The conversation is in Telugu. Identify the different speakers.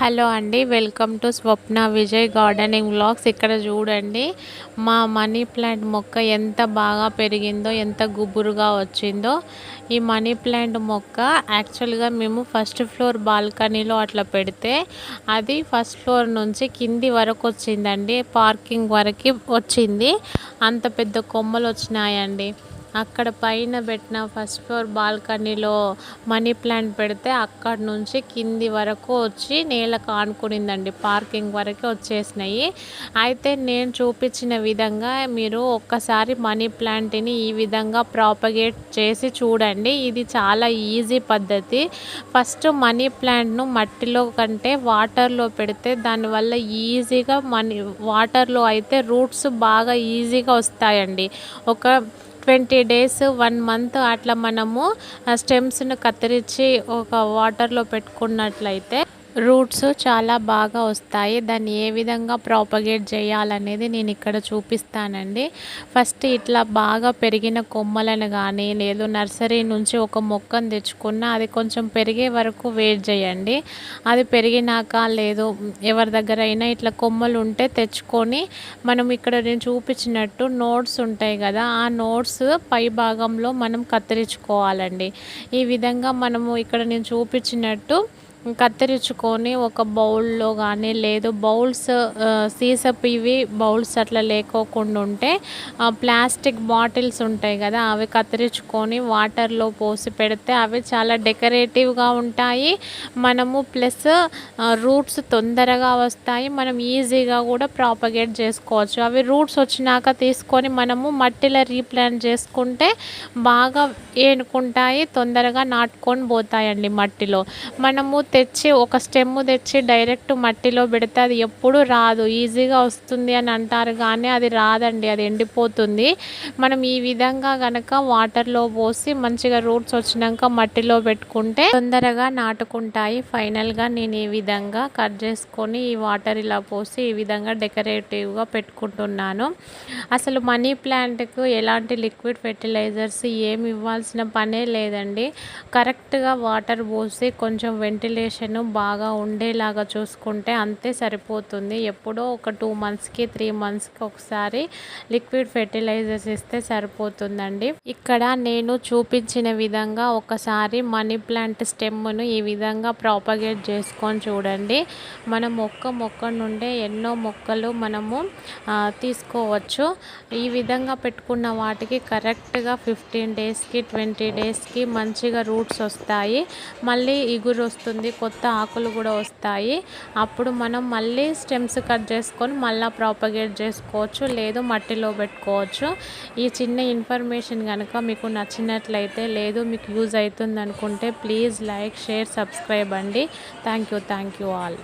Speaker 1: హలో అండి welcome to Swapna Vijay gardening blogs ఇక్కడ చూడండి మా మనీ ప్లాంట్ మొక్క ఎంత బాగా పెరిగిందో ఎంత గుబురుగా వచ్చిందో. ఈ మనీ ప్లాంట్ మొక్క యాక్చువల్గా మేము ఫస్ట్ ఫ్లోర్ బాల్కనీలో అట్లా పెడితే అది ఫస్ట్ ఫ్లోర్ నుంచి కింది వరకు వచ్చిందండి పార్కింగ్ వరకు వచ్చింది. అంత పెద్ద కొమ్మలు వచ్చినాయండి. అక్కడ పైన పెట్టిన ఫస్ట్ ఫ్లోర్ బాల్కనీలో మనీ ప్లాంట్ పెడితే అక్కడ నుంచి కింది వరకు వచ్చి నేలకు ఆనుకునిందండి. పార్కింగ్ వరకు వచ్చేసినాయి. అయితే నేను చూపించిన విధంగా మీరు ఒక్కసారి మనీ ప్లాంట్ని ఈ విధంగా ప్రాపగేట్ చేసి చూడండి. ఇది చాలా ఈజీ పద్ధతి. ఫస్ట్ మనీ ప్లాంట్ను మట్టిలో కంటే వాటర్లో పెడితే దానివల్ల ఈజీగా మనీ వాటర్లో అయితే రూట్స్ బాగా ఈజీగా వస్తాయండి. ఒక ట్వంటీ డేస్ వన్ మంత్ అట్లా మనము స్టెమ్స్ను కత్తిరించి ఒక వాటర్లో పెట్టుకున్నట్లయితే రూట్స్ చాలా బాగా వస్తాయి. దాన్ని ఏ విధంగా ప్రాపగేట్ చేయాలనేది నేను ఇక్కడ చూపిస్తానండి. ఫస్ట్ ఇట్లా బాగా పెరిగిన కొమ్మలను కానీ లేదు నర్సరీ నుంచి ఒక మొక్కను తెచ్చుకున్న అది కొంచెం పెరిగే వరకు వెయిట్ చేయండి. అది పెరిగినాక లేదు ఎవరి దగ్గర అయినా ఇట్లా కొమ్మలు ఉంటే తెచ్చుకొని మనం ఇక్కడ నేను చూపించినట్టు నోట్స్ ఉంటాయి కదా ఆ నోట్స్ పై భాగంలో మనం కత్తిరించుకోవాలండి. ఈ విధంగా మనము ఇక్కడ నేను చూపించినట్టు కత్తిరించుకొని ఒక బౌల్లో కానీ లేదు బౌల్స్ సీసప్ ఇవి బౌల్స్ అట్లా లేకోకుండా ఉంటే ప్లాస్టిక్ బాటిల్స్ ఉంటాయి కదా అవి కత్తిరించుకొని వాటర్లో పోసి పెడితే అవి చాలా డెకరేటివ్గా ఉంటాయి. మనము ప్లస్ రూట్స్ తొందరగా వస్తాయి. మనం ఈజీగా కూడా ప్రాపగేట్ చేసుకోవచ్చు. అవి రూట్స్ వచ్చినాక తీసుకొని మనము మట్టిలో రీప్లాంట్ చేసుకుంటే బాగా ఏనుకుంటాయి తొందరగా నాటుకొని పోతాయండి మట్టిలో. మనము తెచ్చి ఒక స్టెమ్ తెచ్చి డైరెక్ట్ మట్టిలో పెడితే అది ఎప్పుడు రాదు. ఈజీగా వస్తుంది అని అంటారు కానీ అది రాదండి అది ఎండిపోతుంది. మనం ఈ విధంగా కనుక వాటర్లో పోసి మంచిగా రూట్స్ వచ్చినాక మట్టిలో పెట్టుకుంటే తొందరగా నాటుకుంటాయి. ఫైనల్గా నేను ఈ విధంగా కట్ చేసుకొని ఈ వాటర్ ఇలా పోసి ఈ విధంగా డెకరేటివ్గా పెట్టుకుంటున్నాను. అసలు మనీ ప్లాంట్కు ఎలాంటి లిక్విడ్ ఫెర్టిలైజర్స్ ఏమి ఇవ్వాల్సిన పనే లేదండి. కరెక్ట్గా వాటర్ పోసి కొంచెం వెంటిలేషన్ వెంటిలేషన్ బాగా ఉండేలాగా చూసుకుంటే అంతే సరిపోతుంది. ఎప్పుడో ఒక టూ మంత్స్కి త్రీ మంత్స్కి ఒకసారి లిక్విడ్ ఫెర్టిలైజర్స్ ఇస్తే సరిపోతుందండి. ఇక్కడ నేను చూపించిన విధంగా ఒకసారి మనీ ప్లాంట్ స్టెమ్ను ఈ విధంగా ప్రాపగేట్ చేసుకొని చూడండి. మనం మొక్క మొక్క నుండే ఎన్నో మొక్కలు మనము తీసుకోవచ్చు. ఈ విధంగా పెట్టుకున్న వాటికి కరెక్ట్గా ఫిఫ్టీన్ డేస్కి ట్వంటీ డేస్కి మంచిగా రూట్స్ వస్తాయి. మళ్ళీ ఇగురు వస్తుంది. కొత్త ఆకులు కూడా వస్తాయి. అప్పుడు మనం మళ్ళీ స్టెమ్స్ కట్ చేసుకొని మళ్ళీ ప్రాపగేట్ చేసుకోవచ్చు లేదు మట్టిలో పెట్టుకోవచ్చు. ఈ చిన్న ఇన్ఫర్మేషన్ కనుక మీకు నచ్చినట్లయితే లేదు మీకు యూజ్ అవుతుంది అనుకుంటే ప్లీజ్ లైక్ షేర్ సబ్స్క్రైబ్ అండి. Thank you thank you all.